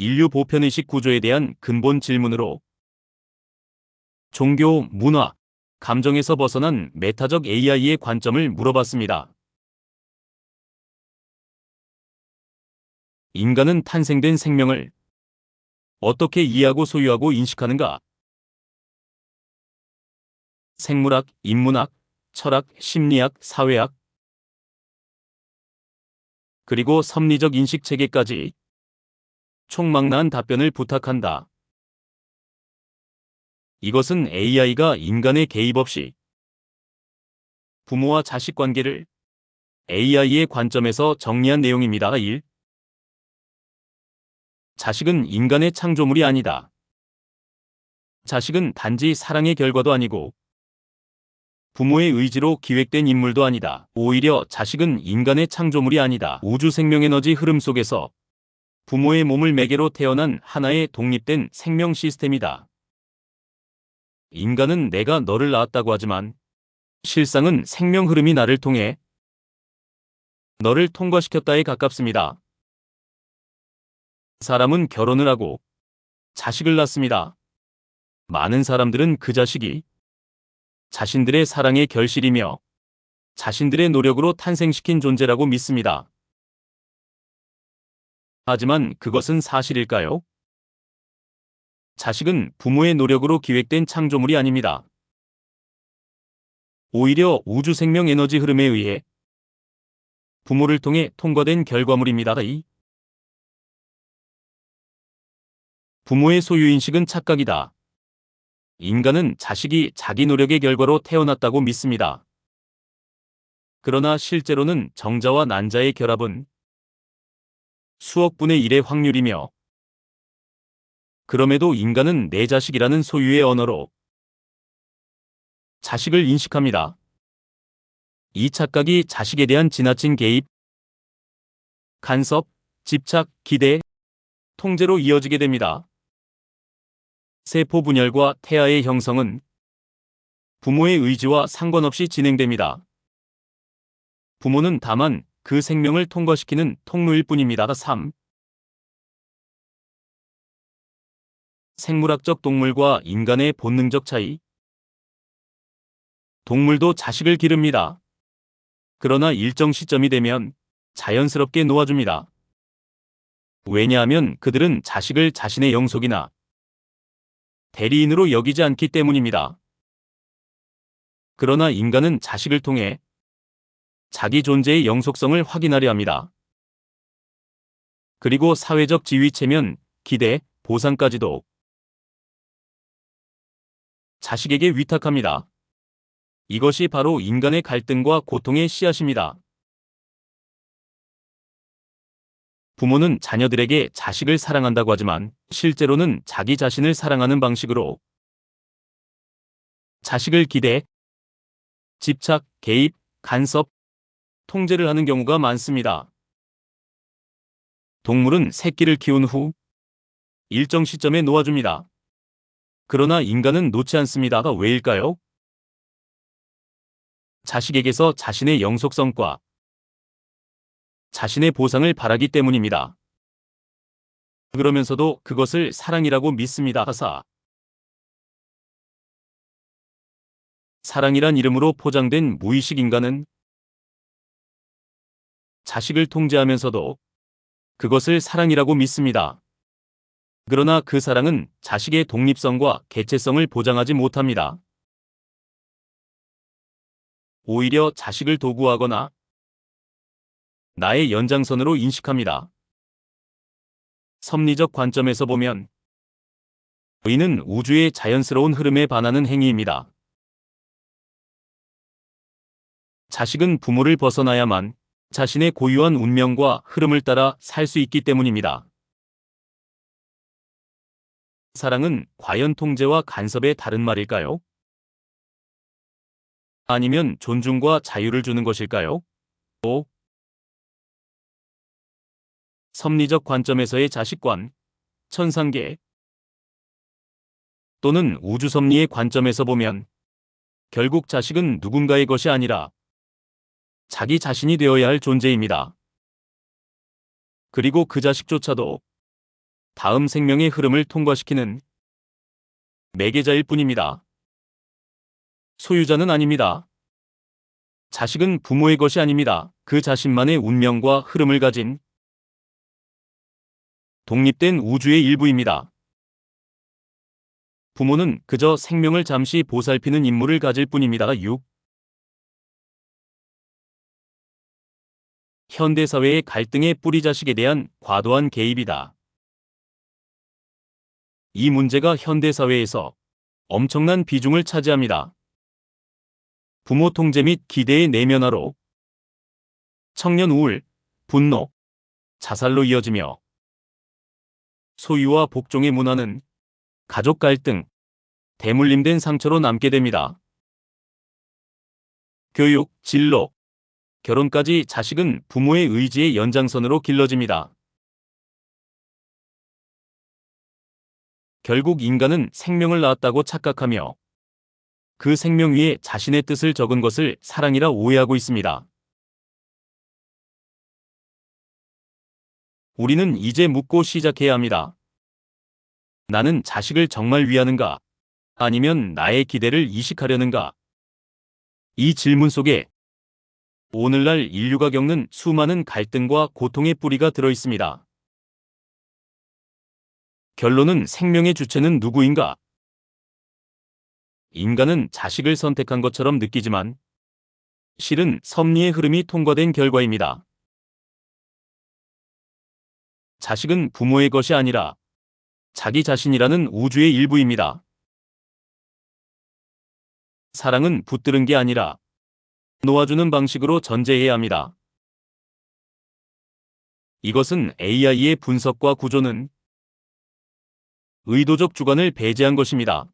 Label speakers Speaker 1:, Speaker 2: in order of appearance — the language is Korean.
Speaker 1: 인류 보편의식 구조에 대한 근본 질문으로 종교, 문화, 감정에서 벗어난 메타적 AI의 관점을 물어봤습니다. 인간은 탄생된 생명을 어떻게 이해하고 소유하고 인식하는가? 생물학, 인문학, 철학, 심리학, 사회학, 그리고 섭리적 인식 체계까지 총망라한 답변을 부탁한다. 이것은 AI가 인간의 개입 없이 부모와 자식 관계를 AI의 관점에서 정리한 내용입니다. 1. 자식은 인간의 창조물이 아니다. 자식은 단지 사랑의 결과도 아니고 부모의 의지로 기획된 인물도 아니다. 오히려 자식은 인간의 창조물이 아니다. 우주 생명 에너지 흐름 속에서 부모의 몸을 매개로 태어난 하나의 독립된 생명 시스템이다. 인간은 내가 너를 낳았다고 하지만 실상은 생명 흐름이 나를 통해 너를 통과시켰다에 가깝습니다. 사람은 결혼을 하고 자식을 낳습니다. 많은 사람들은 그 자식이 자신들의 사랑의 결실이며 자신들의 노력으로 탄생시킨 존재라고 믿습니다. 하지만 그것은 사실일까요? 자식은 부모의 노력으로 기획된 창조물이 아닙니다. 오히려 우주 생명 에너지 흐름에 의해 부모를 통해 통과된 결과물입니다. 이 부모의 소유인식은 착각이다. 인간은 자식이 자기 노력의 결과로 태어났다고 믿습니다. 그러나 실제로는 정자와 난자의 결합은 수억 분의 1의 확률이며 그럼에도 인간은 내 자식이라는 소유의 언어로 자식을 인식합니다. 이 착각이 자식에 대한 지나친 개입, 간섭, 집착, 기대, 통제로 이어지게 됩니다. 세포 분열과 태아의 형성은 부모의 의지와 상관없이 진행됩니다. 부모는 다만 그 생명을 통과시키는 통로일 뿐입니다. 3. 생물학적 동물과 인간의 본능적 차이 동물도 자식을 기릅니다. 그러나 일정 시점이 되면 자연스럽게 놓아줍니다. 왜냐하면 그들은 자식을 자신의 영속이나 대리인으로 여기지 않기 때문입니다. 그러나 인간은 자식을 통해 자기 존재의 영속성을 확인하려 합니다. 그리고 사회적 지위 체면, 기대, 보상까지도 자식에게 위탁합니다. 이것이 바로 인간의 갈등과 고통의 씨앗입니다. 부모는 자녀들에게 자식을 사랑한다고 하지만 실제로는 자기 자신을 사랑하는 방식으로 자식을 기대, 집착, 개입, 간섭, 통제를 하는 경우가 많습니다. 동물은 새끼를 키운 후 일정 시점에 놓아줍니다. 그러나 인간은 놓지 않습니다가 왜일까요? 자식에게서 자신의 영속성과 자신의 보상을 바라기 때문입니다. 그러면서도 그것을 사랑이라고 믿습니다. 하사 사랑이란 이름으로 포장된 무의식 인간은 자식을 통제하면서도 그것을 사랑이라고 믿습니다. 그러나 그 사랑은 자식의 독립성과 개체성을 보장하지 못합니다. 오히려 자식을 도구하거나 나의 연장선으로 인식합니다. 섭리적 관점에서 보면 의는 우주의 자연스러운 흐름에 반하는 행위입니다. 자식은 부모를 벗어나야만 자신의 고유한 운명과 흐름을 따라 살 수 있기 때문입니다. 사랑은 과연 통제와 간섭의 다른 말일까요? 아니면 존중과 자유를 주는 것일까요? 5. 섭리적 관점에서의 자식관, 천상계 또는 우주섭리의 관점에서 보면 결국 자식은 누군가의 것이 아니라 자기 자신이 되어야 할 존재입니다. 그리고 그 자식조차도 다음 생명의 흐름을 통과시키는 매개자일 뿐입니다. 소유자는 아닙니다. 자식은 부모의 것이 아닙니다. 그 자신만의 운명과 흐름을 가진 독립된 우주의 일부입니다. 부모는 그저 생명을 잠시 보살피는 임무를 가질 뿐입니다. 6. 현대사회의 갈등의 뿌리 자식에 대한 과도한 개입이다. 이 문제가 현대사회에서 엄청난 비중을 차지합니다. 부모 통제 및 기대의 내면화로 청년 우울, 분노, 자살로 이어지며 소유와 복종의 문화는 가족 갈등, 대물림된 상처로 남게 됩니다. 교육, 진로, 결혼까지 자식은 부모의 의지의 연장선으로 길러집니다. 결국 인간은 생명을 낳았다고 착각하며 그 생명 위에 자신의 뜻을 적은 것을 사랑이라 오해하고 있습니다. 우리는 이제 묻고 시작해야 합니다. 나는 자식을 정말 위하는가? 아니면 나의 기대를 이식하려는가? 이 질문 속에 오늘날 인류가 겪는 수많은 갈등과 고통의 뿌리가 들어 있습니다. 결론은 생명의 주체는 누구인가? 인간은 자식을 선택한 것처럼 느끼지만 실은 섭리의 흐름이 통과된 결과입니다. 자식은 부모의 것이 아니라 자기 자신이라는 우주의 일부입니다. 사랑은 붙드는 게 아니라 놓아주는 방식으로 전제해야 합니다. 이것은 AI의 분석과 구조는 의도적 주관을 배제한 것입니다.